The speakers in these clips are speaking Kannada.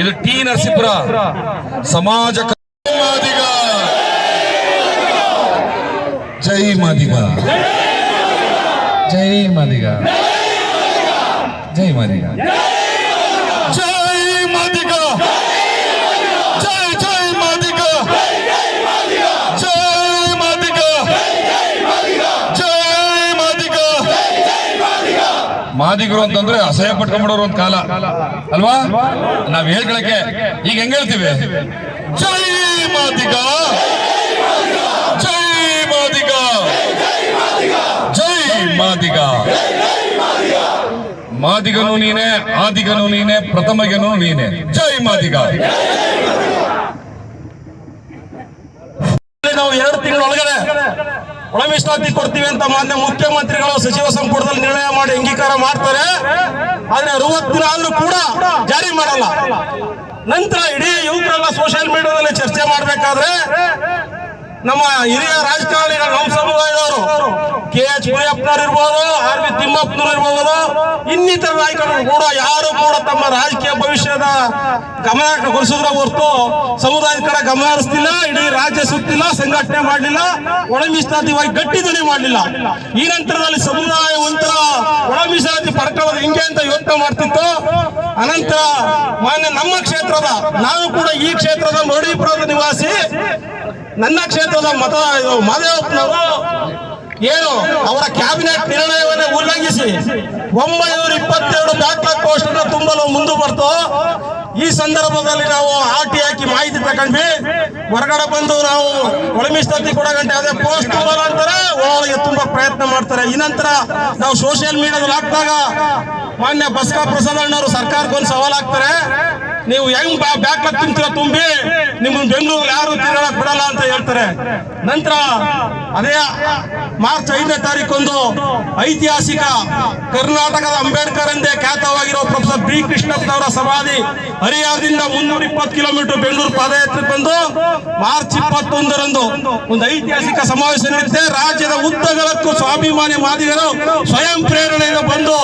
ಇದು ಟಿ ನರಸೀಪುರ. ಸಮಾಜ ಜೈ ಮಾದಿಗ. ಜೈ ಮಾದಿಗ. ಜೈ ಮಾದಿಗ ಜೈ ಮಾದಿಗ ಜೈ ಜೈ ಮಾದಿಗ ಜೈ ಮಾದಿಗ ಜೈ ಮಾದಿಗ ಮಾದಿಗರು ಅಂತಂದ್ರೆ ಅಸಹ್ಯ ಪಟ್ಕೊಂಡ್ಬಿಡೋರು ಒಂದ್ ಕಾಲ. ಅಲ್ವಾ? ನಾವ್ ಹೇಳ್ಕೊಳಕ್ಕೆ. ಈಗ ಹೆಂಗ್ ಹೇಳ್ತೀವಿ? ಜೈ ಮಾದಿಗ! ಜೈ ಮಾದಿಗ! ಜೈ ಮಾದಿಗ! ಮಾದಿಗನು ನೀನೆ, ಆದಿಗನು ನೀನೆ, ಪ್ರಥಮಗನು ನೀನೆ. ಜೈ ಮಾದಿಗ! ನಾವು ಎರಡು ತಿಂಗಳ ಒಳಗಡೆ ಒಳ ಮೀಸಲಾತಿ ಕೊಡ್ತೀವಿ ಅಂತ ಮಾನ್ಯ ಮುಖ್ಯಮಂತ್ರಿಗಳು ಸಚಿವ ಸಂಪುಟದಲ್ಲಿ ನಿರ್ಣಯ ಮಾಡಿ ಅಂಗೀಕಾರ ಮಾಡ್ತಾರೆ. ಆದ್ರೆ ಅರವತ್ತು ದಿನ ಆದ್ರೂ ಕೂಡ ಜಾರಿ ಮಾಡಲ್ಲ. ನಂತರ ಇಡೀ ಯುವಕರೆಲ್ಲ ಸೋಷಿಯಲ್ ಮೀಡಿಯಾದಲ್ಲಿ ಚರ್ಚೆ ಮಾಡ್ಬೇಕಾದ್ರೆ ನಮ್ಮ ಹಿರಿಯ ರಾಜಕಾರಣಿಗಳು, ನಮ್ಮ ಸಮುದಾಯದವರು ಕೆ ಎಚ್ ಮುನಿಯಪ್ಪನವ್ರು ಇರ್ಬೋದು, ಆರ್ ಬಿ ತಿಮ್ಮಪ್ಪನವ್ರು ಇರ್ಬೋದು, ಇನ್ನಿತರ ನಾಯಕರು ಕೂಡ ಯಾರು ಕೂಡ ತಮ್ಮ ರಾಜಕೀಯ ಭವಿಷ್ಯದ ಗಮನ ಕೊಡಿಸಿದ್ರ ಹೊರತು ಸಮುದಾಯದ ಕಡೆ ಗಮನ ಹರಿಸ್ತಿಲ್ಲ, ಇಡೀ ರಾಜ್ಯ ಸುತ್ತಿಲ್ಲ, ಸಂಘಟನೆ ಮಾಡಲಿಲ್ಲ ಒಳಮೀಸಲಾತಿವಾಗಿ ಗಟ್ಟಿ ಧ್ವನಿ ಮಾಡಲಿಲ್ಲ. ಈ ನಂತರದಲ್ಲಿ ಸಮುದಾಯ ಒಂಥರ ಒಳಮೀಸಲಾತಿ ಪಡ್ಕೊಳ್ಳೋದು ಹಿಂಗೆ ಅಂತ ಯೋಚನೆ ಮಾಡ್ತಿತ್ತು. ಅನಂತರ ಮಾನ್ಯ ನಮ್ಮ ಕ್ಷೇತ್ರದ, ನಾನು ಕೂಡ ಈ ಕ್ಷೇತ್ರದ ಮರಡಿಪುರದ ನಿವಾಸಿ. ನನ್ನ ಕ್ಷೇತ್ರದ ಮತ ಇದು ಮಾದೇವಪ್ಪನವರು ಏನು ಅವರ ಕ್ಯಾಬಿನೆಟ್ ನಿರ್ಣಯವನ್ನೇ ಉಲ್ಲಂಘಿಸಿ ಒಂಬೈನೂರ ಇಪ್ಪತ್ತೆರಡು ಬ್ಯಾಕ್ಲಾಗ್ ಪೋಸ್ಟ್ ತುಂಬಲು ಮುಂದೆ ಬರ್ತು. ಈ ಸಂದರ್ಭದಲ್ಲಿ ನಾವು ಆಟಿ ಹಾಕಿ ಮಾಹಿತಿ ತಗೊಂಡ್ವಿ. ಹೊರಗಡೆ ಬಂದು ನಾವು ಒಳಮಿಸ್ತತಿ ಕೂಡ ಗಂಟೆ ಅದೇ ಪೋಸ್ಟ್ ತುಂಬಲ್ಲ ಅಂತಾರೆ. ಒಳಗೆ ತುಂಬಾ ಪ್ರಯತ್ನ ಮಾಡ್ತಾರೆ. ಈ ನಂತರ ನಾವು ಸೋಷಿಯಲ್ ಮೀಡಿಯಾದಲ್ಲಿ ಹಾಕಿದಾಗ ಮಾನ್ಯ ಬಸ್ಕಾ ಪ್ರಸಾದ್ ಅಣ್ಣವರು ಸರ್ಕಾರಕ್ಕೆ ಒಂದು ಸವಾಲ್ ಹಾಕ್ತಾರೆ ನೀವು ಹೆಂಗ್ ಬ್ಯಾಕ್ ತಿಂತೀರ ತುಂಬಿ? ನಿಮ್ ಬೆಂಗಳೂರು ಯಾರು ತಿರುಗಾಡಕ್ ಬಿಡಲ್ಲ ಅಂತ ಹೇಳ್ತಾರೆ. ನಂತರ ಅದೇ ಮಾರ್ಚ್ ಐದನೇ ತಾರೀಕೊಂದು ಐತಿಹಾಸಿಕ ಕರ್ನಾಟಕದ ಅಂಬೇಡ್ಕರ್ ಎಂದೇ ಖ್ಯಾತವಾಗಿರೋ ಪ್ರೊಫೆಸರ್ ಬಿ ಕೃಷ್ಣಪ್ಪನವರ ಸಮಾಧಿ ಹರಿಹರದಿಂದ ಮುನ್ನೂರ ಇಪ್ಪತ್ತು ಕಿಲೋಮೀಟರ್ ಬೆಂಗಳೂರು ಪಾದಯಾತ್ರೆ ಬಂದು ಮಾರ್ಚ್ ಇಪ್ಪತ್ತೊಂದರಂದು ಒಂದು ಐತಿಹಾಸಿಕ ಸಮಾವೇಶ ನಡೆಯುತ್ತೆ ರಾಜ್ಯದ ಉದ್ದಗಲಕ್ಕೂ ಸ್ವಾಭಿಮಾನಿ ಮಾದಿಗರು ಸ್ವಯಂ ಪ್ರೇರಣೆಯಿಂದ ಬಂದು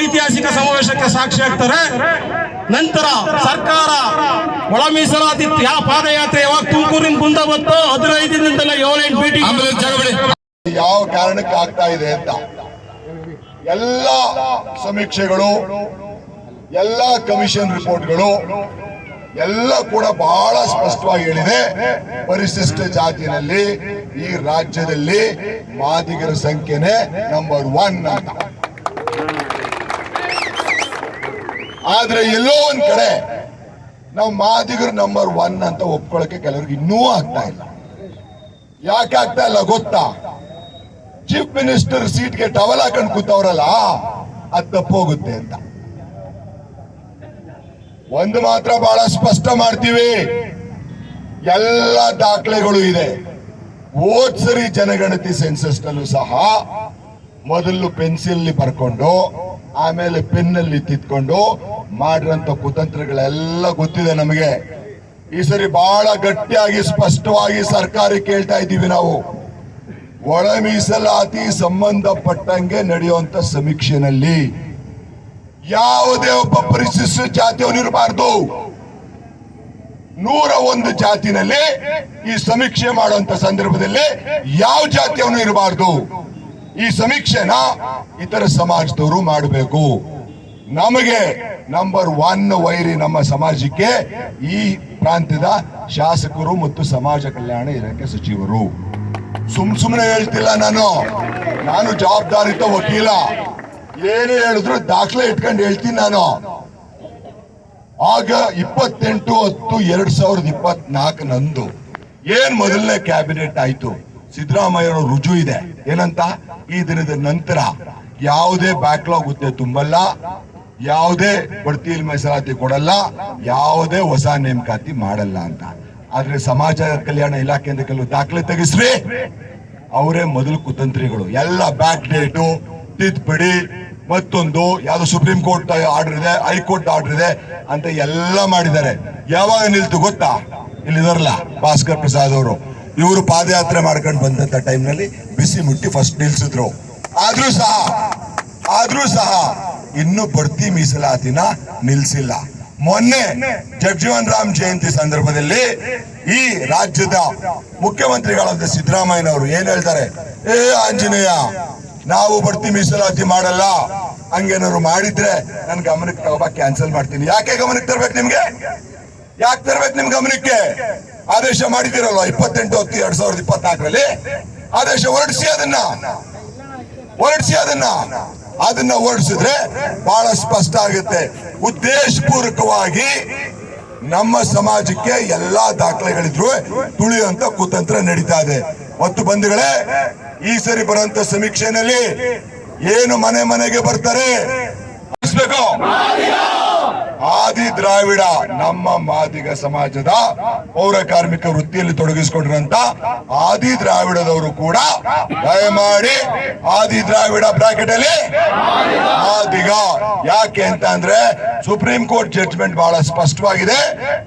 ಐತಿಹಾಸಿಕ ಸಮಾವೇಶಕ್ಕೆ ಸಾಕ್ಷಿಯಾಗ್ತಾರೆ. ನಂತರ ಸರ್ಕಾರ ಒಳ ಮೀಸಲಾತಿ ಯಾ- ಪಾದಯಾತ್ರೆ ಯಾವಾಗ ತುಮಕೂರಿನ ಮುಂದೆ ಬಂತು ಹದಿನೈದರಿಂದ ಏಳು ಮೀಟಿಂಗ್ ಬಿಡಿ ಯಾವ ಕಾರಣಕ್ಕೆ ಆಗ್ತಾ ಇದೆ ಅಂತ. ಎಲ್ಲ ಸಮೀಕ್ಷೆಗಳು ಎಲ್ಲ ಕಮಿಷನ್ ರಿಪೋರ್ಟ್ಗಳು ಎಲ್ಲ ಕೂಡ ಬಹಳ ಸ್ಪಷ್ಟವಾಗಿ ಹೇಳಿದೆ. ಪರಿಶಿಷ್ಟ ಜಾತಿನಲ್ಲಿ ಈ ರಾಜ್ಯದಲ್ಲಿ ಮಾದಿಗರ ಸಂಖ್ಯೆನೆ ನಂಬರ್ ಒನ್ ಅಂತ. ಆದ್ರೆ ಎಲ್ಲೋ ಒಂದ್ ಕಡೆ ನಾವು ಮಾದಿಗರು ನಂಬರ್ ಒನ್ ಅಂತ ಒಪ್ಕೊಳ್ಳೋಕೆ ಕೆಲವ್ರಿಗೆ ಇನ್ನೂ ಆಗ್ತಾ ಇಲ್ಲ. ಯಾಕೆ ಆಗ್ತಾ ಇಲ್ಲ ಗೊತ್ತಾ? ಚೀಫ್ ಮಿನಿಸ್ಟರ್ ಸೀಟ್ಗೆ ಟವಲ್ ಹಾಕೊಂಡು ಕೂತವ್ರಲ್ಲ, ಅದು ತಪ್ಪೋಗುತ್ತೆ ಅಂತ. ಒಂದು ಮಾತ್ರ ಬಹಳ ಸ್ಪಷ್ಟ ಮಾಡ್ತೀವಿ. ಎಲ್ಲ ದಾಖಲೆಗಳು ಇದೆ. ಓದ್ಸರಿ ಜನಗಣತಿ ಸೆನ್ಸಸ್ ನಲ್ಲೂ ಸಹ ಮೊದಲು ಪೆನ್ಸಿಲ್ ಬರ್ಕೊಂಡು ಆಮೇಲೆ ಪೆನ್ನಲ್ಲಿ ತಿದ್ಕೊಂಡು ಮಾಡಿರೋಂಥ ಕುತಂತ್ರಗಳೆಲ್ಲ ಗೊತ್ತಿದೆ ನಮಗೆ. ಈ ಸರಿ ಬಹಳ ಗಟ್ಟಿಯಾಗಿ, ಸ್ಪಷ್ಟವಾಗಿ ಸರ್ಕಾರ ಕೇಳ್ತಾ ಇದ್ದೀವಿ ನಾವು. ಒಳ ಮೀಸಲಾತಿ ಸಂಬಂಧಪಟ್ಟಂಗೆ ನಡೆಯುವಂತ ಸಮೀಕ್ಷೆನಲ್ಲಿ ಯಾವುದೇ ಒಬ್ಬ ಪರಿಶಿಷ್ಟ ಜಾತಿಯವನಿರಬಾರ್ದು ನೂರ ಒಂದು ಜಾತಿನಲ್ಲಿ ಈ ಸಮೀಕ್ಷೆ ಮಾಡುವಂತ ಸಂದರ್ಭದಲ್ಲಿ ಯಾವ ಜಾತಿಯವನು ಇರಬಾರ್ದು ಈ ಸಮೀಕ್ಷೆನ ಇತರ ಸಮಾಜದವರು ಮಾಡಬೇಕು. ನಮಗೆ ನಂಬರ್ ಒನ್ ವೈರಿ ನಮ್ಮ ಸಮಾಜಕ್ಕೆ ಈ ಪ್ರಾಂತ್ಯದ ಶಾಸಕರು ಮತ್ತು ಸಮಾಜ ಕಲ್ಯಾಣ ಇಲಾಖೆ ಸಚಿವರು. ಸುಮ್ ಸುಮ್ಮನೆ ಹೇಳ್ತಿಲ್ಲ ನಾನು. ನಾನು ಜವಾಬ್ದಾರಿತ ವಕೀಲ. ಏನೇ ಹೇಳಿದ್ರು ದಾಖಲೆ ಇಟ್ಕೊಂಡು ಹೇಳ್ತೀನಿ ನಾನು. ಆಗ ಇಪ್ಪತ್ತೆಂಟು ಹತ್ತು ಎರಡ್ ಸಾವಿರದ ಇಪ್ಪತ್ನಾಲ್ಕು ನಂದು ಏನ್ ಮೊದಲನೇ ಕ್ಯಾಬಿನೆಟ್ ಆಯ್ತು? ಸಿದ್ದರಾಮಯ್ಯ ರುಜು ಇದೆ. ಏನಂತ? ಈ ದಿನದ ನಂತರ ಯಾವುದೇ ಬ್ಯಾಕ್ಲಾಗ್ ಹುದ್ದೆ ತುಂಬಲ್ಲ, ಯಾವುದೇ ಬಡ್ತಿಯಲ್ಲಿ ಮೀಸಲಾತಿ ಕೊಡಲ್ಲ, ಯಾವುದೇ ಹೊಸ ನೇಮಕಾತಿ ಮಾಡಲ್ಲ ಅಂತ. ಆದ್ರೆ ಸಮಾಜ ಕಲ್ಯಾಣ ಇಲಾಖೆಯಿಂದ ಕೆಲವು ದಾಖಲೆ ತೆಗೆಸ್ರಿ. ಅವರೇ ಮೊದಲು ಕುತಂತ್ರಿಗಳು. ಎಲ್ಲ ಬ್ಯಾಕ್ ಡೇಟು ತಿದ್ದುಪಡಿ ಮತ್ತೊಂದು, ಯಾವ್ದು ಸುಪ್ರೀಂ ಕೋರ್ಟ್ ಆರ್ಡರ್ ಇದೆ ಹೈಕೋರ್ಟ್ ಆರ್ಡರ್ ಇದೆ ಅಂತ ಎಲ್ಲ ಮಾಡಿದ್ದಾರೆ. ಯಾವಾಗ ನಿಲ್ತು ಗೊತ್ತಾ? ಇಲ್ಲಿದಾರಲ್ಲ ಭಾಸ್ಕರ್ ಪ್ರಸಾದ್ ಅವರು. ಇವರು ಪಾದಯಾತ್ರೆ ಮಾಡ್ಕೊಂಡು ಬಂದಂತ ಟೈಮ್ನಲ್ಲಿ ಬಿಸಿ ಮುಟ್ಟಿ ಫಸ್ಟ್ ನಿಲ್ಸಿದ್ರು. ಆದ್ರೂ ಸಹ ಆದ್ರೂ ಸಹ ಇನ್ನು ಬಡ್ತಿ ಮೀಸಲಾತಿನ ನಿಲ್ಸಿಲ್ಲ. ಮೊನ್ನೆ ಜಗಜೀವನ್ ರಾಮ್ ಜಯಂತಿ ಸಂದರ್ಭದಲ್ಲಿ ಈ ರಾಜ್ಯದ ಮುಖ್ಯಮಂತ್ರಿಗಳಾದ ಸಿದ್ದರಾಮಯ್ಯನವರು ಏನ್ ಹೇಳ್ತಾರೆ? ಏ ಆಂಜನೇಯ, ನಾವು ಬಡ್ತಿ ಮೀಸಲಾತಿ ಮಾಡಲ್ಲ. ಹಂಗೇನಾದ್ರು ಮಾಡಿದ್ರೆ ನನ್ ಗಮನಕ್ಕೆ ತಗೋಬಾ ಕ್ಯಾನ್ಸಲ್ ಮಾಡ್ತೀನಿ. ಯಾಕೆ ಗಮನಕ್ಕೆ ತರ್ಬೇಕು ನಿಮ್ಗೆ? ಯಾಕೆ ತರ್ಬೇಕು ನಿಮ್ ಗಮನಕ್ಕೆ? ಆದೇಶ ಮಾಡಿದ್ದೀರಲ್ಲ ಇಪ್ಪತ್ತೆಂಟು ಹತ್ತು ಎರಡ್ ಸಾವಿರದ ಇಪ್ಪತ್ನಾಲ್ಕರಲ್ಲಿ? ಆದೇಶ ಹೊರಡಿಸಿ ಅದನ್ನ. ಹೊರಡಿಸಿ ಅದನ್ನ. ಅದನ್ನ ಹೊರಡಿಸಿದ್ರೆ ಬಹಳ ಸ್ಪಷ್ಟ ಆಗುತ್ತೆ. ಉದ್ದೇಶಪೂರ್ವಕವಾಗಿ ನಮ್ಮ ಸಮಾಜಕ್ಕೆ ಎಲ್ಲಾ ದಾಖಲೆಗಳಿದ್ರು ತುಳಿಯುವಂತ ಕುತಂತ್ರ ನಡೀತಾ ಇದೆ. ಮತ್ತು ಬಂಧುಗಳೇ, ಈ ಸರಿ ಬರುವಂತ ಸಮೀಕ್ಷೆನಲ್ಲಿ ಏನು ಮನೆ ಮನೆಗೆ ಬರ್ತಾರೆ? ತಿಳಿಸ್ಬೇಕು? ಆದಿ ದ್ರಾವಿಡ ನಮ್ಮ ಮಾದಿಗ ಸಮಾಜದ ಪೌರ ಕಾರ್ಮಿಕ ವೃತ್ತಿಯಲ್ಲಿ ತೊಡಗಿಸಿಕೊಂಡಿರಂತ ಆದಿ ದ್ರಾವಿಡದವರು ಕೂಡ ದಯಮಾಡಿ ಆದಿ ದ್ರಾವಿಡ ಬ್ರಾಕೆಟ್ ಅಲ್ಲಿ ಆದಿಗ ಯಾಕೆ ಅಂತ ಅಂದ್ರೆ ಸುಪ್ರೀಂ ಕೋರ್ಟ್ ಜಡ್ಜ್ಮೆಂಟ್ ಬಹಳ ಸ್ಪಷ್ಟವಾಗಿದೆ.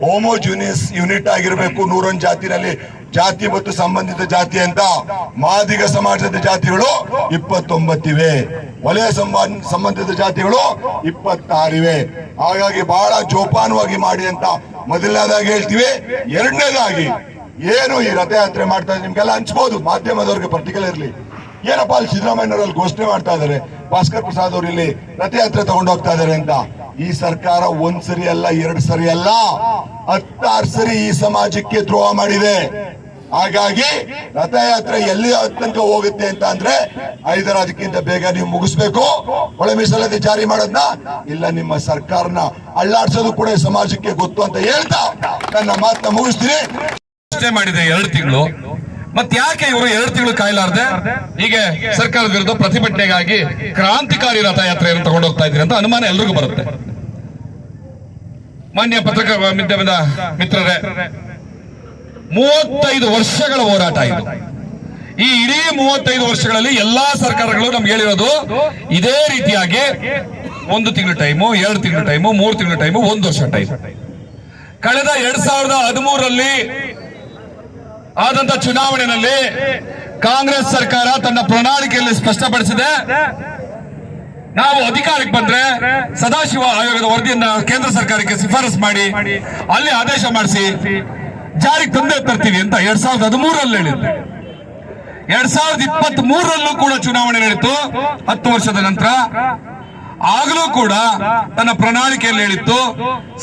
ಹೋಮೋಜೂನಿಯಸ್ ಯೂನಿಟ್ ಆಗಿರಬೇಕು ನೂರೊಂದು ಜಾತಿನಲ್ಲಿ. ಜಾತಿ ಮತ್ತು ಸಂಬಂಧಿತ ಜಾತಿ ಅಂತ ಮಾದಿಗ ಸಮಾಜದ ಜಾತಿಗಳು ಇಪ್ಪತ್ತೊಂಬತ್ತಿವೆ. ವಲಯ ಸಂಬಂಧ, ಸಂಬಂಧಿತ ಜಾತಿಗಳು ಇಪ್ಪತ್ತಾರಿವೆ. ಹಾಗಾಗಿ ಬಹಳ ಜೋಪಾನವಾಗಿ ಮಾಡಿ ಅಂತ ಮೊದಲನೇದಾಗಿ ಹೇಳ್ತೀವಿ. ಎರಡನೇದಾಗಿ ಏನು ಈ ರಥಯಾತ್ರೆ ಮಾಡ್ತಾ ಇದ್ದಾರೆ ನಿಮ್ಗೆಲ್ಲ ಹಂಚ್ಬೋದು ಮಾಧ್ಯಮದವ್ರಿಗೆ ಪರ್ಟಿಕ್ಯುಲರ್ ಇರಲಿ. ಏನಪ್ಪಾ ಅಲ್ಲಿ ಸಿದ್ದರಾಮಯ್ಯನವರಲ್ಲಿ ಘೋಷಣೆ ಮಾಡ್ತಾ ಇದ್ದಾರೆ, ಭಾಸ್ಕರ್ ಪ್ರಸಾದ್ ಅವರು ಇಲ್ಲಿ ರಥಯಾತ್ರೆ ತಗೊಂಡು ಹೋಗ್ತಾ ಇದ್ದಾರೆ ಅಂತ. ಈ ಸರ್ಕಾರ ಒಂದ್ ಸರಿ ಅಲ್ಲ, ಎರಡ್ ಸರಿ ಅಲ್ಲ, ಹತ್ತಾರು ಸರಿ ಈ ಸಮಾಜಕ್ಕೆ ದ್ರೋಹ ಮಾಡಿದೆ. ಹಾಗಾಗಿ ರಥಯಾತ್ರೆ ಎಲ್ಲಿ ತನಕ ಹೋಗುತ್ತೆ ಅಂತ ಅಂದ್ರೆ ಐದರ ಅದಕ್ಕಿಂತ ಬೇಗ ನೀವು ಮುಗಿಸ್ಬೇಕು. ಒಳ ಮೀಸಲಾತಿ ಜಾರಿ ಮಾಡೋದ್ನ ಇಲ್ಲ, ನಿಮ್ಮ ಸರ್ಕಾರನ ಅಳ್ಳಾಡ್ಸೋದು ಕೂಡ ಸಮಾಜಕ್ಕೆ ಗೊತ್ತು ಅಂತ ಹೇಳ್ತಾ ನನ್ನ ಮಾತನ್ನ ಮುಗಿಸ್ತೀನಿ. ಮಾಡಿದೆ ಎರಡು ತಿಂಗಳು. ಮತ್ ಯಾಕೆ ಇವರು ಎರಡು ತಿಂಗಳು ಕಾಯ್ಲಾರ್ದೆ? ಹೀಗೆ ಸರ್ಕಾರದ ವಿರುದ್ಧ ಪ್ರತಿಭಟನೆಗಾಗಿ ಕ್ರಾಂತಿಕಾರಿ ರಥಯಾತ್ರೆಯನ್ನು ತಗೊಂಡೋಗ್ತಾ ಇದ್ದೀರಿ ಅಂತ ಅನುಮಾನ ಎಲ್ರಿಗೂ ಬರುತ್ತೆ. ಮಾನ್ಯ ಪತ್ರಕರ್ತ ಮಾಧ್ಯಮದ ಮಿತ್ರರೇ, ಮೂವತ್ತೈದು ವರ್ಷಗಳ ಹೋರಾಟ ಇದು. ಈ ಇಡೀ ಮೂವತ್ತೈದು ವರ್ಷಗಳಲ್ಲಿ ಎಲ್ಲಾ ಸರ್ಕಾರಗಳು ನಮ್ಗೆ ಹೇಳಿರೋದು, ಇದೇ ರೀತಿಯಾಗಿ ಒಂದು ತಿಂಗಳು ಟೈಮು, ಎರಡು ತಿಂಗಳು ಟೈಮು, ಮೂರು ತಿಂಗಳು ಟೈಮು, ಒಂದು ವರ್ಷ ಟೈಮ್. ಕಳೆದ ಎರಡ್ ಸಾವಿರದ ಹದಿಮೂರರಲ್ಲಿ ಆದಂತ ಚುನಾವಣೆಯಲ್ಲಿ ಕಾಂಗ್ರೆಸ್ ಸರ್ಕಾರ ತನ್ನ ಪ್ರಣಾಳಿಕೆಯಲ್ಲಿ ಸ್ಪಷ್ಟಪಡಿಸಿದೆ ನಾವು ಅಧಿಕಾರಕ್ಕೆ ಬಂದ್ರೆ ಸದಾಶಿವ ಆಯೋಗದ ವರದಿಯನ್ನ ಕೇಂದ್ರ ಸರ್ಕಾರಕ್ಕೆ ಶಿಫಾರಸು ಮಾಡಿ, ಅಲ್ಲಿ ಆದೇಶ ಮಾಡಿಸಿ ಜಾರಿಗೆ ತಂದೆ ತರ್ತೀವಿ ಅಂತ ಎರಡ್ ಸಾವಿರದ ಹದಿಮೂರಲ್ಲಿ ಹೇಳಿದ್ರು. ಎರಡ್ ಸಾವಿರದ ಇಪ್ಪತ್ತ್ ಮೂರರಲ್ಲೂ ಕೂಡ ಚುನಾವಣೆ ನಡೀತು. ಹತ್ತು ವರ್ಷದ ನಂತರ ಆಗಲೂ ಕೂಡ ತನ್ನ ಪ್ರಣಾಳಿಕೆಯಲ್ಲಿ ಹೇಳಿತ್ತು,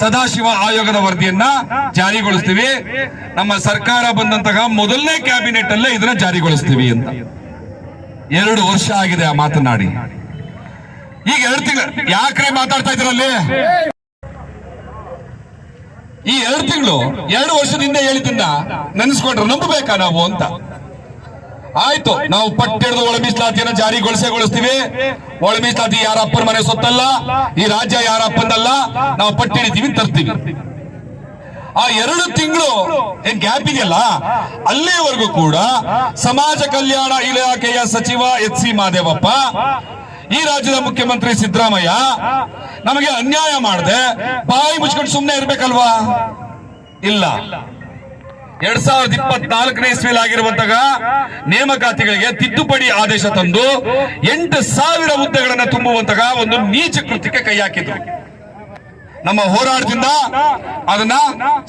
ಸದಾಶಿವ ಆಯೋಗದ ವರದಿಯನ್ನ ಜಾರಿಗೊಳಿಸ್ತೀವಿ. ನಮ್ಮ ಸರ್ಕಾರ ಬಂದಂತಹ ಮೊದಲನೇ ಕ್ಯಾಬಿನೆಟ್ ಅಲ್ಲೇ ಇದನ್ನ ಜಾರಿಗೊಳಿಸ್ತೀವಿ ಅಂತ. ಎರಡು ವರ್ಷ ಆಗಿದೆ ಆ ಮಾತನಾಡಿ ಈಗ ಎರಡು ತಿಂಗಳು. ಯಾಕ್ರೆ ಮಾತಾಡ್ತಾ ಇದ್ರಲ್ಲಿ ಈ ಎರಡು ತಿಂಗಳು ಎರಡು ವರ್ಷದಿಂದ ಹೇಳಿದ್ದನ್ನ ನೆನೆಸ್ಕೊಂಡ್ರೆ ನಂಬಬೇಕಾ ನಾವು ಅಂತ? ಆಯ್ತು, ನಾವು ಪಟ್ಟಿಡಿದ ಒಳ ಮೀಸಲಾತಿಯನ್ನು ಜಾರಿಗೊಳಿಸಗೊಳಿಸ್ತೀವಿ. ಒಳ ಮೀಸಲಾತಿ ಯಾರ ಅಪ್ಪನ ಮನೆ ಸೊತ್ತಲ್ಲ, ಈ ರಾಜ್ಯ ಯಾರ ಅಪ್ಪಂದಲ್ಲ ನಾವು ಪಟ್ಟಿಡಿತೀವಿ ತರ್ತೀವಿ. ಆ ಎರಡು ತಿಂಗಳು ಏನ್ ಗ್ಯಾಪ್ ಇದೆಯಲ್ಲ, ಅಲ್ಲಿವರೆಗೂ ಕೂಡ ಸಮಾಜ ಕಲ್ಯಾಣ ಇಲಾಖೆಯ ಸಚಿವ ಎಚ್ ಸಿ ಮಾದೇವಪ್ಪ ಈ ರಾಜ್ಯದ ಮುಖ್ಯಮಂತ್ರಿ ಸಿದ್ದರಾಮಯ್ಯ ನಮಗೆ ಅನ್ಯಾಯ ಮಾಡದೆ, ಬಾಯಿ ಮುಚ್ಕೊಂಡು ಸುಮ್ಮನೆ ಇರ್ಬೇಕಲ್ವಾ? ಇಲ್ಲ. ಎರಡ್ ಸಾವಿರದ ಇಪ್ಪತ್ನಾಲ್ಕನೇ ಇಸ್ವಿಲ್ ಆಗಿರುವಂತಹ ನೇಮಕಾತಿಗಳಿಗೆ ತಿದ್ದುಪಡಿ ಆದೇಶ ತಂದು ಎಂಟು ಸಾವಿರ ಹುದ್ದೆಗಳನ್ನ ತುಂಬುವಂತಹ ಒಂದು ನೀಚ ಕೃತ್ಯಕ್ಕೆ ಕೈ ಹಾಕಿದ್ರು. ನಮ್ಮ ಹೋರಾಟದಿಂದ ಅದನ್ನ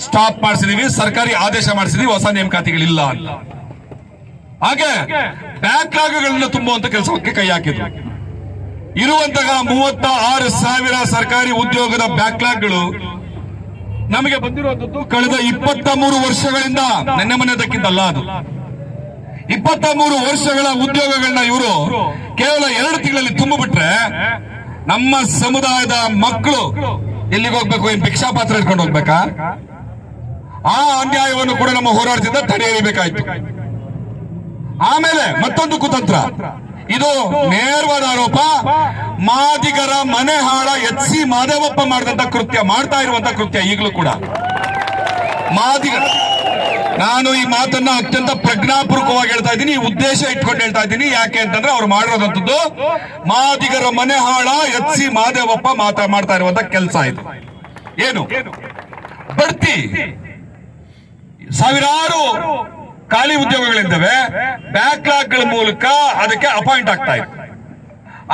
ಸ್ಟಾಪ್ ಮಾಡಿಸಿದೀವಿ, ಸರ್ಕಾರಿ ಆದೇಶ ಮಾಡಿಸಿದೀವಿ, ಹೊಸ ನೇಮಕಾತಿಗಳಿಲ್ಲ ಅಂತ. ಹಾಗೆ ಬ್ಯಾಕ್ಲಾಗ್ಗಳನ್ನ ತುಂಬುವಂತ ಕೆಲಸಕ್ಕೆ ಕೈ ಹಾಕಿದ್ರು. ಇರುವಂತಹ ಮೂವತ್ತ ಆರು ಸಾವಿರ ಸರ್ಕಾರಿ ಉದ್ಯೋಗದ ಬ್ಯಾಕ್ಲಾಗ್ಗಳು ನಮಗೆ ಬಂದಿರುವಂತದ್ದು ಕಳೆದ ಇಪ್ಪತ್ತ ಮೂರು ವರ್ಷಗಳಿಂದ ನೆನ್ನೆ ಮನೆಯದಕ್ಕಿಂತಲ್ಲ ಅದು. ಇಪ್ಪತ್ತ ಮೂರು ವರ್ಷಗಳ ಉದ್ಯೋಗಗಳನ್ನ ಇವರು ಕೇವಲ ಎರಡು ತಿಂಗಳಲ್ಲಿ ತುಂಬಿಬಿಟ್ರೆ ನಮ್ಮ ಸಮುದಾಯದ ಮಕ್ಕಳು ಎಲ್ಲಿಗೆ ಹೋಗ್ಬೇಕು, ಏನ್ ಭಿಕ್ಷಾ ಪಾತ್ರ ಇಟ್ಕೊಂಡು ಹೋಗ್ಬೇಕಾ? ಆ ಅನ್ಯಾಯವನ್ನು ಕೂಡ ನಮ್ಮ ಹೋರಾಟದಿಂದ ತಡೆಯಬೇಕಾಯ್ತು ಆಮೇಲೆ ಮತ್ತೊಂದು ಕುತಂತ್ರ. ಇದು ನೇರವಾದ ಆರೋಪ. ಮಾದಿಗರ ಮನೆ ಹಾಳ ಎಚ್ ಸಿ ಮಾದೇವಪ್ಪ ಮಾಡಿದಂತ ಕೃತ್ಯ ಮಾಡ್ತಾ ಇರುವಂತ ಕೃತ್ಯ ಈಗಲೂ ಕೂಡ. ಮಾದಿಗ ನಾನು ಈ ಮಾತನ್ನ ಅತ್ಯಂತ ಪ್ರಜ್ಞಾಪೂರ್ವಕವಾಗಿ ಹೇಳ್ತಾ ಇದ್ದೀನಿ ಈ ಉದ್ದೇಶ ಇಟ್ಕೊಂಡು ಹೇಳ್ತಾ ಇದ್ದೀನಿ. ಯಾಕೆ ಅಂತಂದ್ರೆ ಅವ್ರು ಮಾಡಿರೋದಂಥದ್ದು ಮಾದಿಗರ ಮನೆ ಹಾಳ ಎಚ್ ಸಿ ಮಾದೇವಪ್ಪ ಮಾತಾ ಮಾಡ್ತಾ ಇರುವಂತ ಕೆಲಸ ಇದು. ಏನು? ಬಡ್ತಿ. ಸಾವಿರಾರು ಖಾಲಿ ಉದ್ಯೋಗಗಳಿದ್ದಾವೆ ಬ್ಯಾಕ್ಲಾಗ್ಗಳ ಮೂಲಕ ಅದಕ್ಕೆ ಅಪಾಯಿಂಟ್ ಆಗ್ತಾ ಇದೆ.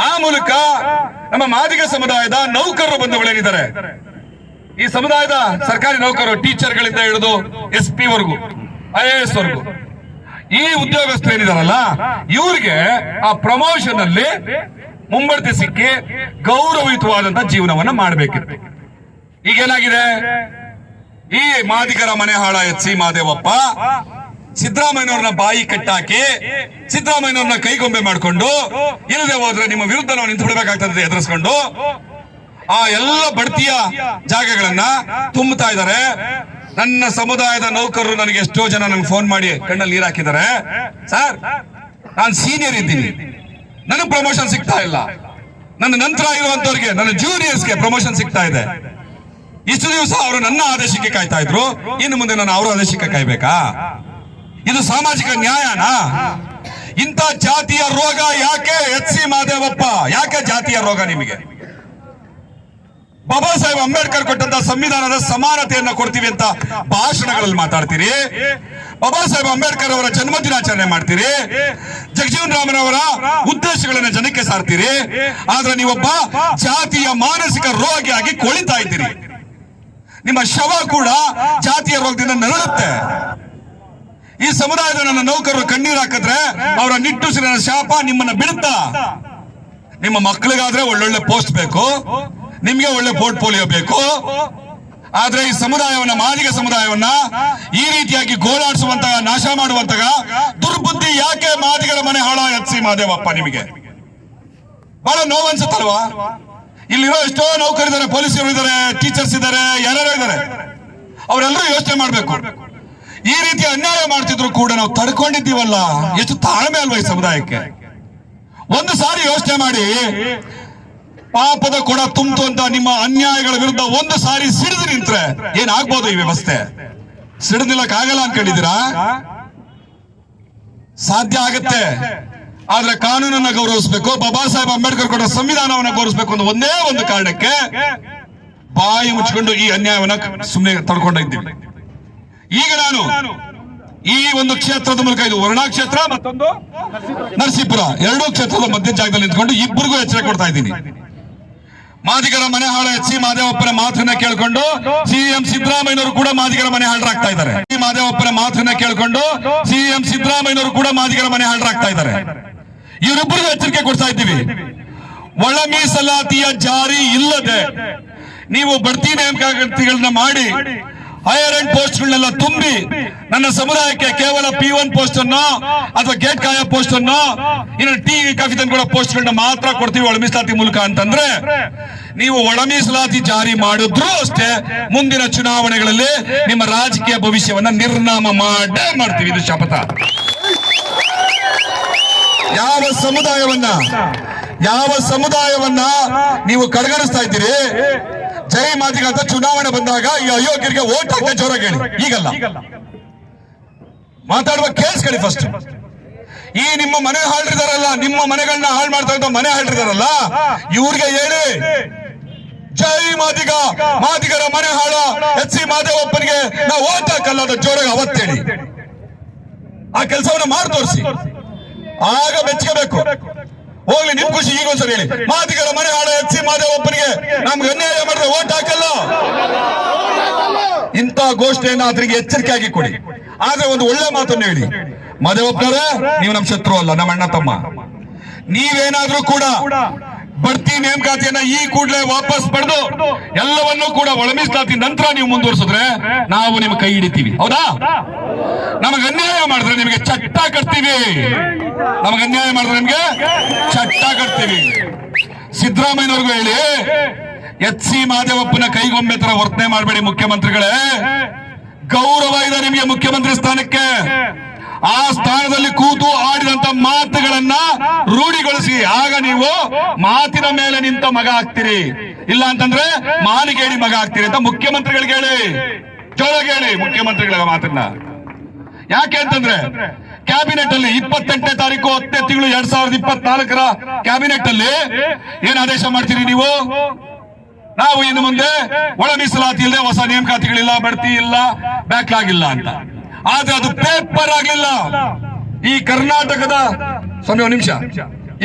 ಆ ಮೂಲಕ ನಮ್ಮ ಮಾದಿಗ ಸಮುದಾಯದ ನೌಕರರು ಬಂಧುಗಳೇನಿದ್ದಾರೆ ಈ ಸಮುದಾಯದ ಸರ್ಕಾರಿ ನೌಕರರು, ಟೀಚರ್ಗಳಿಂದ ಹಿಡಿದು ಎಸ್ ಪಿ ವರೆಗೂ ಐ ಎ ಎಸ್ ವರೆಗೂ ಈ ಉದ್ಯೋಗಸ್ಥರು ಏನಿದಾರಲ್ಲ, ಇವ್ರಿಗೆ ಆ ಪ್ರಮೋಷನ್ ಅಲ್ಲಿ ಮುಂಬಡ್ತಿ ಸಿಕ್ಕಿ ಗೌರವಯುತವಾದಂತ ಜೀವನವನ್ನ ಮಾಡಬೇಕಿತ್ತು. ಈಗೇನಾಗಿದೆ? ಈ ಮಾದಿಗರ ಮನೆ ಹಾಳ ಎಚ್ ಸಿ ಮಾದೇವಪ್ಪ ಸಿದ್ದರಾಮಯ್ಯನವ್ರನ್ನ ಬಾಯಿ ಕಟ್ಟಾಕಿ ಸಿದ್ದರಾಮಯ್ಯವ್ರನ್ನ ಕೈಗೊಂಬೆ ಮಾಡ್ಕೊಂಡು ಇಲ್ಲದೆ ಹೋದ್ರೆ ನಿಮ್ಮ ವಿರುದ್ಧ ನಾವು ನಿಂತು ಬಿಡಬೇಕಾಗ್ತದೆ ಎದುರಿಸ್ಕೊಂಡು ಆ ಎಲ್ಲ ಬಡ್ತಿಯ ಜಾಗಗಳನ್ನ ತುಂಬುತ್ತಾ ಇದ್ದಾರೆ. ನನ್ನ ಸಮುದಾಯದ ನೌಕರರು ನನಗೆ ಎಷ್ಟೋ ಜನ ನನಗೆ ಫೋನ್ ಮಾಡಿ ಕಣ್ಣಲ್ಲಿ ನೀರು ಹಾಕಿದ್ದಾರೆ. ಸರ್ ನಾನು ಸೀನಿಯರ್ ಇದ್ದೀನಿ. ನನಗೆ ಪ್ರಮೋಷನ್ ಸಿಗ್ತಾ ಇಲ್ಲ. ನನ್ನ ನಂತರ ಇರುವಂತವ್ರಿಗೆ, ನನ್ನ ಜೂನಿಯರ್ಸ್ಗೆ ಪ್ರಮೋಷನ್ ಸಿಗ್ತಾ ಇದೆ. ಇಷ್ಟು ದಿವಸ ಅವರು ನನ್ನ ಆದೇಶಕ್ಕೆ ಕಾಯ್ತಾ ಇದ್ರು. ಇನ್ನು ಮುಂದೆ ನಾನು ಅವರ ಆದೇಶಕ್ಕೆ ಕಾಯ್ಬೇಕಾ? ಇದು ಸಾಮಾಜಿಕ ನ್ಯಾಯನಾ? ಇಂಥ ಜಾತಿಯ ರೋಗ ಯಾಕೆ ಎಚ್ ಸಿ ಮಾದೇವಪ್ಪ? ಯಾಕೆ ಜಾತಿಯ ರೋಗ ನಿಮಗೆ? ಬಾಬಾ ಸಾಹೇಬ್ ಅಂಬೇಡ್ಕರ್ ಕೊಟ್ಟಂತ ಸಂವಿಧಾನದ ಸಮಾನತೆಯನ್ನ ಕೊಡ್ತೀವಿ ಅಂತ ಭಾಷಣಗಳಲ್ಲಿ ಮಾತಾಡ್ತೀರಿ. ಬಾಬಾ ಸಾಹೇಬ್ ಅಂಬೇಡ್ಕರ್ ಅವರ ಜನ್ಮ ದಿನಾಚರಣೆ ಮಾಡ್ತೀರಿ. ಜಗಜೀವನ್ ಅವರ ಉದ್ದೇಶಗಳನ್ನ ಜನಕ್ಕೆ ಸಾರ್ತೀರಿ. ಆದ್ರೆ ನೀವೊಬ್ಬ ಜಾತಿಯ ಮಾನಸಿಕ ರೋಗಿಯಾಗಿ ಕೊಳಿತಾ ಇದ್ದೀರಿ. ನಿಮ್ಮ ಶವ ಕೂಡ ಜಾತಿಯ ರೋಗದಿಂದ ನರಳುತ್ತೆ. ಈ ಸಮುದಾಯದ ನನ್ನ ನೌಕರರು ಕಣ್ಣೀರು ಹಾಕಿದ್ರೆ ಅವರ ನಿಟ್ಟುಸಿರಿನ ಶಾಪ ನಿಮ್ಮನ್ನ ಬಿಡುತ್ತಾ? ನಿಮ್ಮ ಮಕ್ಕಳಿಗಾದ್ರೆ ಒಳ್ಳೊಳ್ಳೆ ಪೋಸ್ಟ್ ಬೇಕು, ನಿಮ್ಗೆ ಒಳ್ಳೆ ಪೋರ್ಟ್ಫೋಲಿಯೋ ಬೇಕು. ಆದ್ರೆ ಈ ಸಮುದಾಯವನ್ನ, ಮಾದಿಗ ಸಮುದಾಯವನ್ನ ಈ ರೀತಿಯಾಗಿ ಗೋಳಾಡಿಸುವಂತಹ, ನಾಶ ಮಾಡುವಂತಹ ದುರ್ಬುದ್ಧಿ ಯಾಕೆ ಮಾದಿಗರ ಮನೆ ಹಾಳ ಎತ್ಸಿ ಮಾದೇವಪ್ಪ ನಿಮಗೆ? ಬಹಳ ನೋವು ಅನ್ಸುತ್ತಲ್ವಾ ಇಲ್ಲಿರೋ ಎಷ್ಟೋ ನೌಕರಿದ್ದಾರೆ, ಪೊಲೀಸರು ಇದ್ದಾರೆ ಟೀಚರ್ಸ್ ಇದ್ದಾರೆ, ಯಾರ್ಯಾರು ಇದ್ದಾರೆ. ಅವರೆಲ್ಲರೂ ಯೋಚನೆ ಮಾಡ್ಬೇಕು. ಈ ರೀತಿ ಅನ್ಯಾಯ ಮಾಡ್ತಿದ್ರು ಕೂಡ ನಾವು ತಡ್ಕೊಂಡಿದ್ದೀವಲ್ಲ. ಎಷ್ಟು ತಾಳ್ಮೆ ಅಲ್ವಾ ಈ ಸಮುದಾಯಕ್ಕೆ? ಒಂದು ಸಾರಿ ಯೋಚನೆ ಮಾಡಿ, ಪಾಪದ ಕೊಡ ತುಂಬಿತು ಅಂತ ನಿಮ್ಮ ಅನ್ಯಾಯಗಳ ವಿರುದ್ಧ ಒಂದು ಸಾರಿ ಸಿಡಿದು ನಿಂತ್ರೆ ಏನಾಗ್ಬೋದು ಈ ವ್ಯವಸ್ಥೆ? ಸಿಡಿದು ನಿಲ್ಲಕ್ಕಾಗಲ್ಲ ಅನ್ಕೊಂಡಿದ್ದೀರಾ? ಸಾಧ್ಯ ಆಗತ್ತೆ. ಆದ್ರೆ ಕಾನೂನನ್ನ ಗೌರವಿಸಬೇಕು, ಬಾಬಾ ಸಾಹೇಬ್ ಅಂಬೇಡ್ಕರ್ ಕೊಟ್ಟ ಸಂವಿಧಾನವನ್ನ ಗೌರವಿಸಬೇಕು ಅಂತ ಒಂದೇ ಒಂದು ಕಾರಣಕ್ಕೆ ಬಾಯಿ ಮುಚ್ಕೊಂಡು ಈ ಅನ್ಯಾಯವನ್ನ ಸುಮ್ಮನೆ ತಡ್ಕೊಂಡಿದ್ದೀವಿ ಈಗ ನಾನು ಈ ಒಂದು ಕ್ಷೇತ್ರದ ಮೂಲಕ ಇದು ವರ್ಣಾ ಕ್ಷೇತ್ರ ಮತ್ತೊಂದು ನರಸೀಪುರ. ಎರಡೂ ಕ್ಷೇತ್ರದ ಮಧ್ಯ ಜಾಗದಲ್ಲಿ ನಿಂತ್ಕೊಂಡು ಇಬ್ಬರಿಗೂ ಎಚ್ಚರ ಕೊಡ್ತಾ ಇದ್ದೀನಿ. ಮಾದಿಗರ ಮನೆ ಹಾಳ ಎಚ್ ಸಿ ಮಾದೇವಪ್ಪನ ಮಾತನ್ನ ಕೇಳ್ಕೊಂಡು ಸಿಎಂ ಸಿದ್ದರಾಮಯ್ಯನವರು ಕೂಡ ಮಾದಿಗರ ಮನೆ ಹಾಳರಾಗ್ತಾ ಇದ್ದಾರೆ. ಮಾದೇವಪ್ಪನ ಮಾತನ್ನ ಕೇಳ್ಕೊಂಡು ಸಿಎಂ ಸಿದ್ದರಾಮಯ್ಯನವರು ಕೂಡ ಮಾದಿಗರ ಮನೆ ಹಾಳರಾಗ್ತಾ ಇದ್ದಾರೆ. ಇವರಿಬ್ಬರಿಗೂ ಎಚ್ಚರಿಕೆ ಕೊಡ್ತಾ ಇದ್ದೀವಿ. ಒಳ ಮೀಸಲಾತಿಯ ಜಾರಿ ಇಲ್ಲದೆ ನೀವು ಬಡ್ತಿ ನೇಮಕಾತಿಗಳನ್ನ ಮಾಡಿ ಹೈಯರ್ ಅಂಡ್ ಪೋಸ್ಟ್ ಗಳನ್ನೆಲ್ಲ ತುಂಬಿ ನನ್ನ ಸಮುದಾಯಕ್ಕೆ ಕೇವಲ ಪಿ ಒನ್ ಪೋಸ್ಟ್ ಅನ್ನು ಅಥವಾ ಗೇಟ್ ಕಾಯ ಪೋಸ್ಟ್ ಅನ್ನು ಇನ್ನು ಟಿ ಕಾಫಿ ತಂದ್ಕೊಡೋ ಪೋಸ್ಟ್ ಗಳನ್ನ ಮಾತ್ರ ಕೊಡ್ತೀವಿ ಒಳ ಮೀಸಲಾತಿ ಮೂಲಕ ಅಂತಂದ್ರೆ ನೀವು ಒಳ ಮೀಸಲಾತಿ ಜಾರಿ ಮಾಡಿದ್ರು ಅಷ್ಟೇ ಮುಂದಿನ ಚುನಾವಣೆಗಳಲ್ಲಿ ನಿಮ್ಮ ರಾಜಕೀಯ ಭವಿಷ್ಯವನ್ನ ನಿರ್ನಾಮ ಮಾಡೇ ಮಾಡ್ತೀವಿ ಇದು ಶಪಥ. ಯಾವ ಸಮುದಾಯವನ್ನ ಯಾವ ಸಮುದಾಯವನ್ನ ನೀವು ಕಡೆಗಣಿಸ್ತಾ ಇದ್ದೀರಿ? ಜೈ ಮಾದಿಗ ಅಂತ ಚುನಾವಣೆ ಬಂದಾಗ ಈ ಅಯೋಗ್ಯರಿಗೆ ಓಟ್ ಹಾಕ್ತಾ ಜೋರಾಗಿ ಹೇಳಿ. ಈಗಲ್ಲ. ಮಾತಾಡುವ ಕೇಳಿಸ್ಕೊಳ್ಳಿ ಫಸ್ಟ್ ಈ ನಿಮ್ಮ ಮನೆ ಹಾಳಿದಾರಲ್ಲ ನಿಮ್ಮ ಮನೆಗಳನ್ನ ಹಾಳು ಮಾಡ್ತಾ ಇದ್ದ ಮನೆ ಹಾಳಿದಾರಲ್ಲ ಇವ್ರಿಗೆ ಹೇಳಿ. ಜೈ ಮಾದಿಗ ಮಾದಿಗರ ಮನೆ ಹಾಳ. ಎಚ್ ಸಿ ಮಾದೇವಪ್ಪನಿಗೆ ನಾವು ಓಟ್ ಹಾಕಲ್ಲ ಅದ ಜೋರಾಗಿ ಅವತ್ತೇಳಿ ಆ ಕೆಲಸವನ್ನ ಮಾಡಿ ತೋರಿಸಿ. ಆಗ ಮೆಚ್ಚಬೇಕು ಹೋಗ್ಲಿ ನಿಮ್ ಖುಷಿ ಈಗ ಒಂದ್ಸರಿ ಹೇಳಿ. ಮಾತಿಗಳ ಮನೆ ಹಾಡ ಹಚ್ಚಿ ಮಾದೇವಪ್ಪನಿಗೆ ನಮ್ಗೆ ಅನ್ಯಾಯ ಮಾಡಿದ್ರೆ ಓಟ್ ಹಾಕಲ್ಲ. ಇಂಥ ಗೋಷ್ಠಿಯನ್ನು ಆತನಿಗೆ ಎಚ್ಚರಿಕೆಯಾಗಿ ಕೊಡಿ. ಆದ್ರೆ ಒಂದು ಒಳ್ಳೆ ಮಾತನ್ನು ಹೇಳಿ. ಮಾದೇವಪ್ಪನವರೇ ನೀವು ನಮ್ಮ ಶತ್ರು ಅಲ್ಲ ನಮ್ಮ ಅಣ್ಣ ತಮ್ಮ. ನೀವೇನಾದ್ರೂ ಕೂಡ ಬಡ್ತಿ ನೇಮಕಾತಿಯನ್ನ ಈ ಕೂಡಲೇ ವಾಪಸ್ ಪಡೆದು ಎಲ್ಲವನ್ನೂ ಕೂಡ ಒಳಮಿಸಲಾತಿ ನಂತರ ನೀವು ಮುಂದುವರಿಸಿದ್ರೆ ನಾವು ನಿಮ್ಗೆ ಕೈ ಹಿಡಿತೀವಿ. ಹೌದಾ? ನಮಗೆ ಅನ್ಯಾಯ ಮಾಡಿದ್ರೆ ನಿಮಗೆ ಚಟ್ಟ ಕಟ್ತೀವಿ. ನಮಗೆ ಅನ್ಯಾಯ ಮಾಡಿದ್ರೆ ನಿಮಗೆ ಚಟ್ಟ ಕಟ್ತೀವಿ. ಸಿದ್ದರಾಮಯ್ಯನವ್ರಿಗೂ ಹೇಳಿ, ಎಚ್ ಸಿ ಮಾದೇವಪ್ಪನ ಕೈಗೊಂಬೆ ತರ ವರ್ತನೆ ಮಾಡಬೇಡಿ ಮುಖ್ಯಮಂತ್ರಿಗಳೇ. ಗೌರವ ಇದೆ ನಿಮಗೆ ಮುಖ್ಯಮಂತ್ರಿ ಸ್ಥಾನಕ್ಕೆ. ಆ ಸ್ಥಾನದಲ್ಲಿ ಕೂತು ಆಡಿದಂತ ಮಾತುಗಳನ್ನ ರೂಢಿಗೊಳಿಸಿ. ಆಗ ನೀವು ಮಾತಿನ ಮೇಲೆ ನಿಂತ ಮಗ ಆಗ್ತೀರಿ. ಇಲ್ಲ ಅಂತಂದ್ರೆ ಮಾಲಿಗೇಡಿ ಮಗ ಆಗ್ತೀರಿ ಅಂತ ಮುಖ್ಯಮಂತ್ರಿಗಳಿಗೆ ಹೇಳಿ. ಜೋರಾಗಿ ಹೇಳಿ ಮುಖ್ಯಮಂತ್ರಿಗಳ ಮಾತನ್ನ. ಯಾಕೆ ಅಂತಂದ್ರೆ ಕ್ಯಾಬಿನೆಟ್ ಅಲ್ಲಿ ಇಪ್ಪತ್ತೆಂಟನೇ ತಾರೀಕು ಹತ್ತನೇ ತಿಂಗಳು ಎರಡ್ ಸಾವಿರದ ಇಪ್ಪತ್ನಾಲ್ಕರ ಕ್ಯಾಬಿನೆಟ್ ಅಲ್ಲಿ ಏನ್ ಆದೇಶ ಮಾಡ್ತೀರಿ ನೀವು? ನಾವು ಇನ್ನು ಮುಂದೆ ಒಳ ಮೀಸಲಾತಿ ಇಲ್ಲದೆ ಹೊಸ ನೇಮಕಾತಿಗಳಿಲ್ಲ, ಬಡ್ತಿ ಇಲ್ಲ, ಬ್ಯಾಕ್ಲಾಗ್ ಇಲ್ಲ ಅಂತ. ಆದ್ರೆ ಅದು ಪೇಪರ್ ಆಗ್ಲಿಲ್ಲ. ಈ ಕರ್ನಾಟಕದ ಸ್ವಾಮಿ, ಒಂದು ನಿಮಿಷ.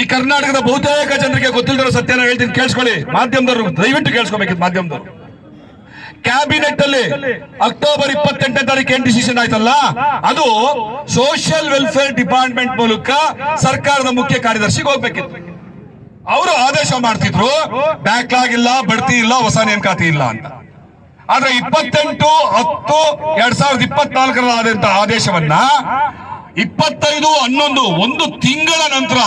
ಈ ಕರ್ನಾಟಕದ ಬಹುತೇಕ ಜನರಿಗೆ ಗೊತ್ತಿಲ್ಲದಿರೋ ಸತ್ಯನ ಹೇಳ್ತೀನಿ, ಕೇಳಿಸ್ಕೊಳ್ಳಿ. ಮಾಧ್ಯಮದವರು, ದಯವಿಟ್ಟು ಕೇಳಿಸ್ಕೊಬೇಕಿತ್ತು ಮಾಧ್ಯಮದವರು. ಕ್ಯಾಬಿನೆಟ್ ಅಲ್ಲಿ ಅಕ್ಟೋಬರ್ ಇಪ್ಪತ್ತೆಂಟನೇ ತಾರೀಕು ಏನ್ ಡಿಸಿಷನ್ ಆಯ್ತಲ್ಲ? ಅದು ಸೋಷಿಯಲ್ ವೆಲ್ಫೇರ್ ಡಿಪಾರ್ಟ್ಮೆಂಟ್ ಮೂಲಕ ಸರ್ಕಾರದ ಮುಖ್ಯ ಕಾರ್ಯದರ್ಶಿಗೆ ಹೋಗ್ಬೇಕಿತ್ತು. ಅವರು ಆದೇಶ ಮಾಡ್ತಿದ್ರು ಬ್ಯಾಕ್ಲಾಗ್ ಇಲ್ಲ, ಬಡ್ತಿ ಇಲ್ಲ, ಹೊಸ ನೇಮಕಾತಿ ಇಲ್ಲ ಅಂತ. ಆದ್ರೆ ಇಪ್ಪತ್ತೆಂಟು, ಹತ್ತು, ಎರಡ್ ಸಾವಿರದ ಇಪ್ಪತ್ನಾಲ್ಕರಲ್ಲಿ ಆದಂತ ಆದೇಶವನ್ನ ಇಪ್ಪತ್ತೈದು, ಹನ್ನೊಂದು, ಒಂದು ತಿಂಗಳ ನಂತರ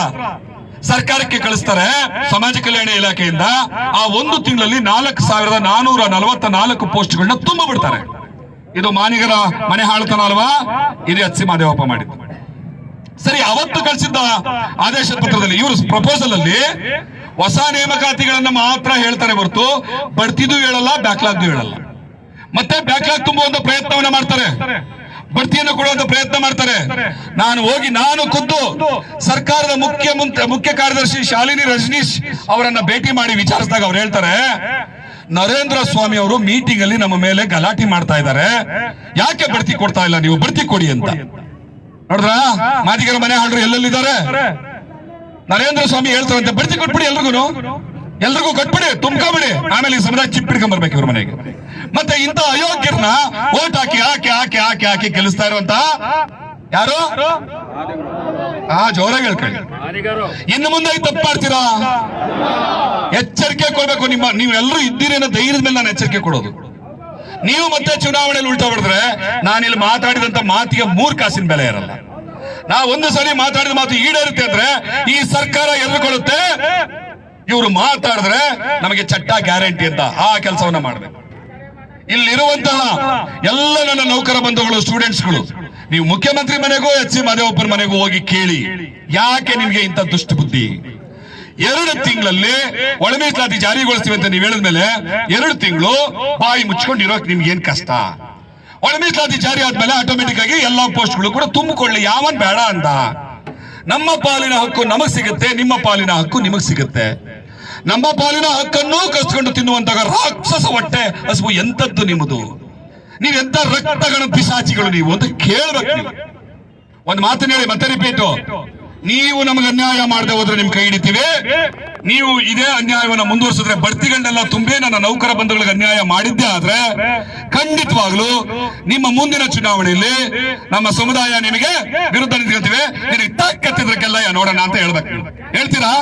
ಸರ್ಕಾರಕ್ಕೆ ಕಳಿಸ್ತಾರೆ ಸಮಾಜ ಕಲ್ಯಾಣ ಇಲಾಖೆಯಿಂದ. ಆ ಒಂದು ತಿಂಗಳಲ್ಲಿ ನಾಲ್ಕು ಸಾವಿರದ ನಾನೂರ ನಲವತ್ತ ನಾಲ್ಕು ಪೋಸ್ಟ್ಗಳನ್ನ ತುಂಬ ಬಿಡ್ತಾರೆ. ಇದು ಮಾನಿಗರ ಮನೆ ಹಾಳ್ತನ ಅಲ್ವಾ? ಇದು ಸಿ ಮಾದೇವಪ್ಪ ಮಾಡಿದ್ದು. ಸರಿ, ಅವತ್ತು ಕಳಿಸಿದ್ದ ಆದೇಶ ಪತ್ರದಲ್ಲಿ, ಇವರು ಪ್ರಪೋಸಲ್ ಅಲ್ಲಿ ಹೊಸ ನೇಮಕಾತಿಗಳನ್ನ ಮಾತ್ರ ಹೇಳ್ತಾರೆ ಹೊರತು ಬಡ್ತಿದ್ದು ಹೇಳಲ್ಲ, ಬ್ಯಾಕ್ಲಾಗ್ದು ಹೇಳಲ್ಲ. ಮತ್ತೆ ಬ್ಯಾಕ್ಲಾಗ್ ತುಂಬುವಂತ ಪ್ರಯತ್ನವನ್ನ ಮಾಡ್ತಾರೆ. ಬಡ್ತಿಯನ್ನು ಕೊಡುವಂತ ಪ್ರಯತ್ನ ಮಾಡ್ತಾರೆ. ನಾನು ಹೋಗಿ ನಾನು ಖುದ್ದು ಸರ್ಕಾರದ ಮುಖ್ಯ ಮುಖ್ಯ ಕಾರ್ಯದರ್ಶಿ ಶಾಲಿನಿ ರಜನೀಶ್ ಅವರನ್ನ ಭೇಟಿ ಮಾಡಿ ವಿಚಾರಿಸಿದಾಗ ಅವ್ರು ಹೇಳ್ತಾರೆ, ನರೇಂದ್ರ ಸ್ವಾಮಿ ಅವರು ಮೀಟಿಂಗ್ ಅಲ್ಲಿ ನಮ್ಮ ಮೇಲೆ ಗಲಾಟೆ ಮಾಡ್ತಾ ಇದ್ದಾರೆ. ಯಾಕೆ ಬಡ್ತಿ ಕೊಡ್ತಾ ಇಲ್ಲ ನೀವು? ಬಡ್ತಿ ಕೊಡಿ ಅಂತ. ನೋಡ್ರ ಮಾದಿಗರ ಮನೆ ಹಾಡ್ರು ಎಲ್ಲೆಲ್ಲಿದ್ದಾರೆ? ನರೇಂದ್ರ ಸ್ವಾಮಿ ಹೇಳ್ತಾರಂತೆ, ಬಡ್ತಿ ಕೊಟ್ಬಿಡಿ ಎಲ್ರಿಗೂ ಎಲ್ರಿಗೂ ಕೊಟ್ಬಿಡಿ, ತುಂಬ್ಕೊಬಿಡಿ. ಆಮೇಲೆ ಈ ಸಮುದಾಯ ಚಿಪ್ಪಿಡ್ಕೊಂಡ್ ಬರ್ಬೇಕು ಇವ್ರ ಮನೆಗೆ. ಮತ್ತೆ ಇಂತ ಅಯೋಗ್ಯರನ್ನ ಓಟ್ ಹಾಕಿ ಹಾಕಿ ಹಾಕಿ ಹಾಕಿ ಹಾಕಿ ಗೆಲ್ಲಿಸ್ತಾ ಇರುವಂತ ಯಾರು? ಆ, ಜೋರಾಗಿ ಹೇಳ್ಕೊಳ್ಳಿ. ಇನ್ನು ಮುಂದೆ ತಪ್ಪು ಮಾಡ್ತೀರಾ? ಎಚ್ಚರಿಕೆ ಕೊಡ್ಬೇಕು ನಿಮ್ಮ, ನೀವೆಲ್ಲರೂ ಇದ್ದೀರಿ ಅನ್ನೋ ಧೈರ್ಯದ ಮೇಲೆ ನಾನು ಎಚ್ಚರಿಕೆ ಕೊಡೋದು. ನೀವು ಮತ್ತೆ ಚುನಾವಣೆಯಲ್ಲಿ ಉಲ್ಟಾ ಹೊಡೆದ್ರೆ ನಾನಿಲ್ಲಿ ಮಾತಾಡಿದಂತ ಮಾತಿಗೆ ಮೂರ್ ಕಾಸಿನ ಬೆಲೆ ಇರಲ್ಲ. ನಾ ಒಂದು ಸರಿ ಮಾತಾಡಿದ ಮಾತು ಈಡೇರುತ್ತೆ ಅಂದ್ರೆ ಈ ಸರ್ಕಾರ ಎದುರುಕೊಳ್ಳುತ್ತೆ. ಇವರು ಮಾತಾಡಿದ್ರೆ ನಮಗೆ ಚಟ್ಟ ಗ್ಯಾರಂಟಿ ಅಂತ ಆ ಕೆಲಸವನ್ನ ಮಾಡಬೇಕು. ಇಲ್ಲಿರುವಂತಹ ಎಲ್ಲ ನನ್ನ ನೌಕರ ಬಂಧುಗಳು ಸ್ಟೂಡೆಂಟ್ಸ್ಗಳು ನೀವು ಮುಖ್ಯಮಂತ್ರಿ ಮನೆಗೂ ಎಚ್ ಸಿ ಮಾದೇವಪ್ಪನ ಮನೆಗೂ ಹೋಗಿ ಕೇಳಿ. ಯಾಕೆ ನಿಮ್ಗೆ ಇಂಥ ದುಷ್ಟ ಬುದ್ಧಿ ಎರಡು ತಿಂಗಳಲ್ಲಿ ಒಳ ಮೀಸಲಾತಿ ಜಾರಿಗೊಳಿಸ್ತೀವಿ ಅಂತ ನೀವು ಹೇಳಿದ್ಮೇಲೆ ಎರಡು ತಿಂಗಳು ಬಾಯಿ ಮುಚ್ಕೊಂಡಿರೋಕೆ ನಿಮ್ಗೆ ಏನ್ ಕಷ್ಟ? ಒಳ ಮೀಸಲಾತಿ ಜಾರಿ ಆದ್ಮೇಲೆ ಆಟೋಮೆಟಿಕ್ ಆಗಿ ಎಲ್ಲಾ ಪೋಸ್ಟ್ಗಳು ಕೂಡ ತುಂಬಿಕೊಳ್ಳಿ. ಯಾವನ್ ಬೇಡ ಅಂತ ನಮ್ಮ ಪಾಲಿನ ಹಕ್ಕು ನಮಗ್ ಸಿಗುತ್ತೆ, ನಿಮ್ಮ ಪಾಲಿನ ಹಕ್ಕು ನಿಮಗ್ ಸಿಗುತ್ತೆ. ನಮ್ಮ ಪಾಲಿನ ಹಕ್ಕನ್ನು ಕಸ್ಕೊಂಡು ತಿನ್ನುವಂತಹ ರಾಕ್ಷಸ ಹೊಟ್ಟೆ ಹಸುವು ಎಂತದ್ದು ನಿಮ್ಮದು? ನೀವೆಂತ ರಕ್ತಗಳ ಪಿಸಾಚಿಗಳು ನೀವು ಅಂತ ಕೇಳಬೇಕು ನೀವು. ಒಂದು ಮಾತನ್ನ ಹೇಳಿ, ಮತ್ತೆ ರಿಪೀಟು ನೀವು ನಮಗೆ ಅನ್ಯಾಯ ಮಾಡದೆ ಹೋದ್ರೆ ನಿಮ್ ಕೈ ಹಿಡಿತೀವಿ. ನೀವು ಇದೇ ಅನ್ಯಾಯವನ್ನ ಮುಂದುವರಿಸಿದ್ರೆ ಬಡ್ತಿಗಂಡೆಲ್ಲ ತುಂಬೇ ನನ್ನ ನೌಕರ ಬಂಧುಗಳಿಗೆ ಅನ್ಯಾಯ ಮಾಡಿದ್ದೆ ಆದ್ರೆ ಖಂಡಿತವಾಗ್ಲೂ ನಿಮ್ಮ ಮುಂದಿನ ಚುನಾವಣೆಯಲ್ಲಿ ನಮ್ಮ ಸಮುದಾಯ ನಿಮಗೆ ವಿರುದ್ಧ ನಿಂತ್ಕೊಳ್ತೀವಿ. ನಿನಗೆ ತಕ್ಕ ನೋಡೋಣ ಅಂತ ಹೇಳ್ಬೇಕು. ಹೇಳ್ತೀರಾ?